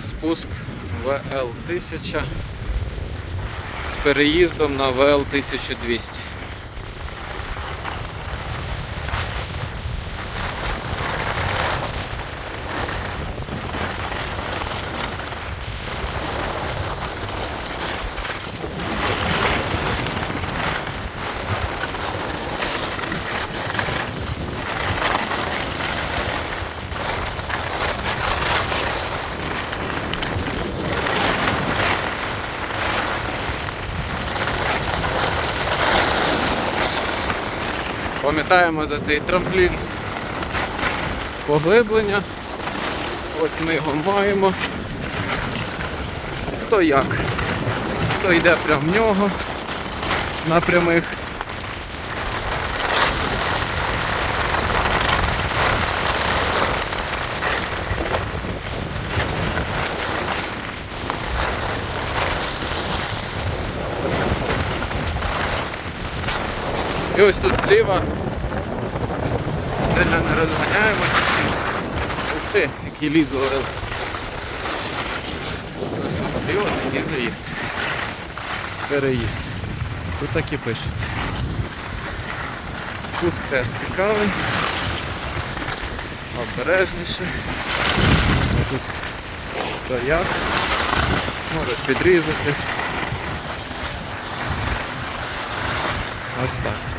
спуск ВЛ-1000 з переїздом на ВЛ-1200. Пам'ятаємо за цей трамплін поглиблення. Ось ми його маємо. Хто як? Хто йде прямо в нього на прямих. І ось тут зліва. Сильно не розганяємося. Ух ти, який ліз ловив. Ось тут зліва такий заїзд. Переїзд. Тут так і пишеться. Спуск теж цікавий. Обережніше. Ось Тут то як. Можуть підрізати. Ось так.